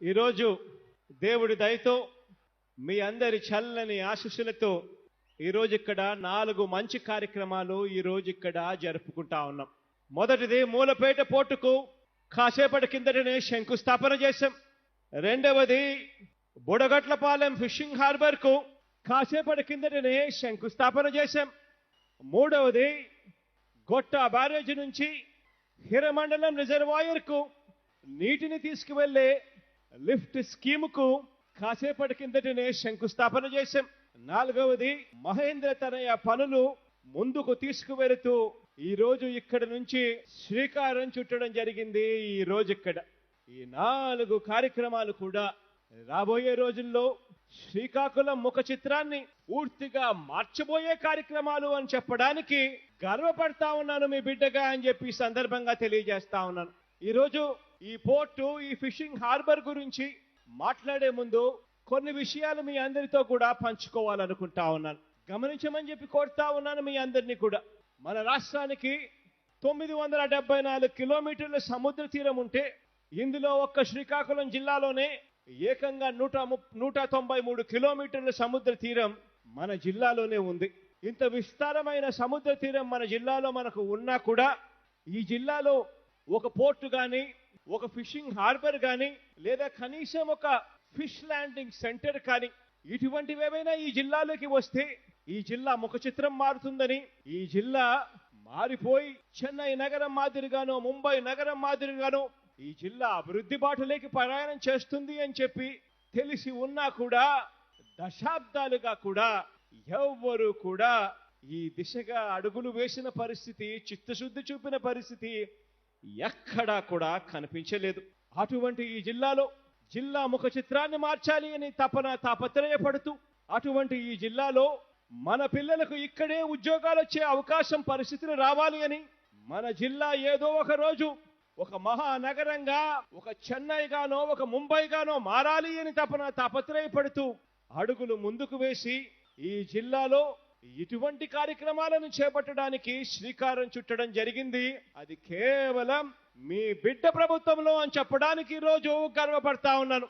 ఈరోజు దేవుడి దయతో మీ అందరి చల్లని ఆశీస్సులతో ఈరోజు ఇక్కడ నాలుగు మంచి కార్యక్రమాలు ఈరోజు ఇక్కడ జరుపుకుంటా ఉన్నాం. మొదటిది మూలపేట పోర్టుకు కాసేపటి కిందటనే శంకుస్థాపన చేశాం. రెండవది బుడగట్లపాలెం ఫిషింగ్ హార్బర్కు కాసేపటి కిందటనే శంకుస్థాపన చేశాం. మూడవది గొట్ట బ్యారేజ్ నుంచి హిరమండలం రిజర్వాయర్కు నీటిని తీసుకువెళ్ళే లిఫ్ట్ స్కీముకు కాసేపటి కిందటనే శంకుస్థాపన చేశాం. నాలుగవది మహేంద్ర తనయ పనులు ముందుకు తీసుకువెళుతూ ఈ రోజు ఇక్కడ నుంచి శ్రీకారం చుట్టడం జరిగింది ఈ రోజు ఇక్కడ. ఈ నాలుగు కార్యక్రమాలు కూడా రాబోయే రోజుల్లో శ్రీకాకుళం ముఖ చిత్రాన్ని పూర్తిగా మార్చబోయే కార్యక్రమాలు అని చెప్పడానికి గర్వపడతా ఉన్నాను మీ బిడ్డగా అని చెప్పి సందర్భంగా తెలియజేస్తా ఉన్నాను. ఈరోజు ఈ పోర్టు ఈ ఫిషింగ్ హార్బర్ గురించి మాట్లాడే ముందు కొన్ని విషయాలు మీ అందరితో కూడా పంచుకోవాలనుకుంటా ఉన్నాను. గమనించమని చెప్పి కోరుతా ఉన్నాను మీ అందరినీ కూడా. మన రాష్ట్రానికి తొమ్మిది వందల డెబ్బై నాలుగు కిలోమీటర్ల సముద్ర తీరం ఉంటే ఇందులో ఒక్క శ్రీకాకుళం జిల్లాలోనే ఏకంగా నూట నూట తొంభై మూడు కిలోమీటర్ల సముద్ర తీరం మన జిల్లాలోనే ఉంది. ఇంత విస్తారమైన సముద్ర తీరం మన జిల్లాలో మనకు ఉన్నా కూడా ఈ జిల్లాలో ఒక పోర్టు కానీ ఒక ఫిషింగ్ హార్బర్ కానీ లేదా కనీసం ఒక ఫిష్ ల్యాండింగ్ సెంటర్ కానీ ఇటువంటివేవైనా ఈ జిల్లాలోకి వస్తే ఈ జిల్లా ముఖ చిత్రం మారుతుందని ఈ జిల్లా మారిపోయి చెన్నై నగరం మాదిరిగానో ముంబై నగరం మాదిరిగానో ఈ జిల్లా అభివృద్ధి బాటలోకి ప్రయాణం చేస్తుంది అని చెప్పి తెలిసి ఉన్నా కూడా దశాబ్దాలుగా కూడా ఎవ్వరు కూడా ఈ దిశగా అడుగులు వేసిన పరిస్థితి చిత్తశుద్ధి చూపిన పరిస్థితి ఎక్కడా కూడా కనిపించలేదు. అటువంటి ఈ జిల్లాలో జిల్లా ముఖ చిత్రాన్ని మార్చాలి అని తపన తాపత్రయపడుతూ అటువంటి ఈ జిల్లాలో మన పిల్లలకు ఇక్కడే ఉద్యోగాలు వచ్చే అవకాశం పరిస్థితులు రావాలి అని మన జిల్లా ఏదో ఒక రోజు ఒక మహానగరంగా ఒక చెన్నైగానో ఒక ముంబైగానో మారాలి అని తపన తాపత్రయపడుతూ అడుగులు ముందుకు వేసి ఈ జిల్లాలో ఇటువంటి కార్యక్రమాలను చేపట్టడానికి శ్రీకారం చుట్టడం జరిగింది. అది కేవలం మీ బిడ్డ ప్రభుత్వంలో అని చెప్పడానికి ఈరోజు రోజు గర్వపడతా ఉన్నాను.